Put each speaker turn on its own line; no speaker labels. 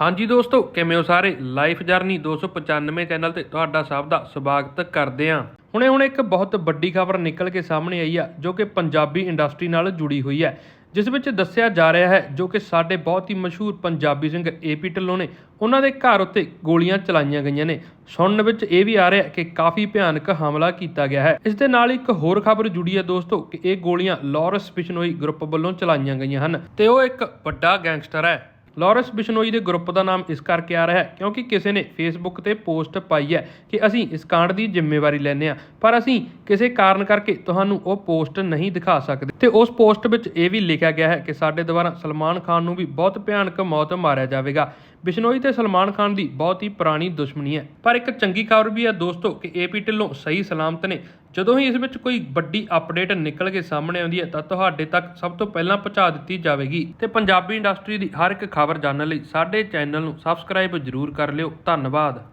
ਹਾਂਜੀ ਦੋਸਤੋ, ਕਿਵੇਂ ਹੋ ਸਾਰੇ? ਲਾਈਫ ਜਰਨੀ 295 ਚੈਨਲ ਤੇ ਤੁਹਾਡਾ ਸਭ ਦਾ ਸਵਾਗਤ ਕਰਦੇ ਹਾਂ। ਹੁਣੇ ਹੁਣ ਇੱਕ ਬਹੁਤ ਵੱਡੀ ਖਬਰ ਨਿਕਲ ਕੇ ਸਾਹਮਣੇ ਆਈ ਆ, ਜੋ ਕਿ ਪੰਜਾਬੀ ਇੰਡਸਟਰੀ ਨਾਲ ਜੁੜੀ ਹੋਈ ਹੈ। ਜਿਸ ਵਿੱਚ ਦੱਸਿਆ ਜਾ ਰਿਹਾ ਹੈ, ਜੋ ਕਿ ਸਾਡੇ ਬਹੁਤ ਹੀ ਮਸ਼ਹੂਰ ਪੰਜਾਬੀ ਸਿੰਗਰ ਏਪੀ ਢਿੱਲੋਂ ਨੇ, ਉਹਨਾਂ ਦੇ ਘਰ ਉੱਤੇ ਗੋਲੀਆਂ ਚਲਾਈਆਂ ਗਈਆਂ ਨੇ। ਸੁਣਨ ਵਿੱਚ ਇਹ ਵੀ ਆ ਰਿਹਾ ਕਿ ਕਾਫੀ ਭਿਆਨਕ ਹਮਲਾ ਕੀਤਾ ਗਿਆ ਹੈ। ਇਸ ਦੇ ਨਾਲ ਇੱਕ ਹੋਰ ਖਬਰ ਜੁੜੀ ਹੈ ਦੋਸਤੋ, ਕਿ ਇਹ ਗੋਲੀਆਂ ਲਾਰੈਂਸ ਬਿਸ਼ਨੋਈ ਗਰੁੱਪ ਵੱਲੋਂ ਚਲਾਈਆਂ ਗਈਆਂ ਹਨ। ਤੇ ਉਹ ਇੱਕ ਵੱਡਾ ਗੈਂਗਸਟਰ ਹੈ। ਲਾਰੈਂਸ ਬਿਸ਼ਨੋਈ ਦੇ ਗਰੁੱਪ ਦਾ ਨਾਮ ਇਸ ਕਰਕੇ ਆ ਰਿਹਾ ਹੈ ਕਿਉਂਕਿ ਕਿਸੇ ਨੇ ਫੇਸਬੁੱਕ ਤੇ ਪੋਸਟ ਪਾਈ ਹੈ ਕਿ ਅਸੀਂ ਇਸ ਕਾਂਡ ਦੀ ਜ਼ਿੰਮੇਵਾਰੀ ਲੈਂਦੇ ਹਾਂ, ਪਰ ਅਸੀਂ ਕਿਸੇ ਕਾਰਨ ਕਰਕੇ ਤੁਹਾਨੂੰ ਉਹ ਪੋਸਟ ਨਹੀਂ ਦਿਖਾ ਸਕਦੇ। ਤੇ ਉਸ ਪੋਸਟ ਵਿੱਚ ਇਹ ਵੀ ਲਿਖਿਆ ਗਿਆ ਹੈ ਕਿ ਸਾਡੇ ਦੁਆਰਾ ਸਲਮਾਨ ਖਾਨ ਨੂੰ ਵੀ ਬਹੁਤ ਭਿਆਨਕ ਮੌਤ ਮਾਰਿਆ ਜਾਵੇਗਾ। ਬਿਸ਼ਨੋਈ ਤੇ ਸਲਮਾਨ ਖਾਨ ਦੀ ਬਹੁਤ ਹੀ ਪੁਰਾਣੀ ਦੁਸ਼ਮਣੀ ਹੈ। ਪਰ ਇੱਕ ਚੰਗੀ ਖਬਰ ਵੀ ਹੈ ਦੋਸਤੋ ਕਿ ਏਪੀ ਢਿੱਲੋਂ ਸਹੀ ਸਲਾਮਤ ਨੇ। ਜਦੋਂ ਹੀ ਇਸ ਵਿੱਚ ਕੋਈ ਵੱਡੀ ਅਪਡੇਟ ਨਿਕਲ ਕੇ ਸਾਹਮਣੇ ਆਉਂਦੀ ਹੈ ਤਾਂ ਤੁਹਾਡੇ ਤੱਕ ਸਭ ਤੋਂ ਪਹਿਲਾਂ ਪਹੁੰਚਾ ਦਿੱਤੀ ਜਾਵੇਗੀ। ਤੇ ਪੰਜਾਬੀ ਇੰਡਸਟਰੀ ਦੀ ਹਰ ਇੱਕ ਖਬਰ ਜਾਣਨ ਲਈ ਸਾਡੇ ਚੈਨਲ ਨੂੰ ਸਬਸਕ੍ਰਾਈਬ ਜ਼ਰੂਰ ਕਰ ਲਿਓ। ਧੰਨਵਾਦ।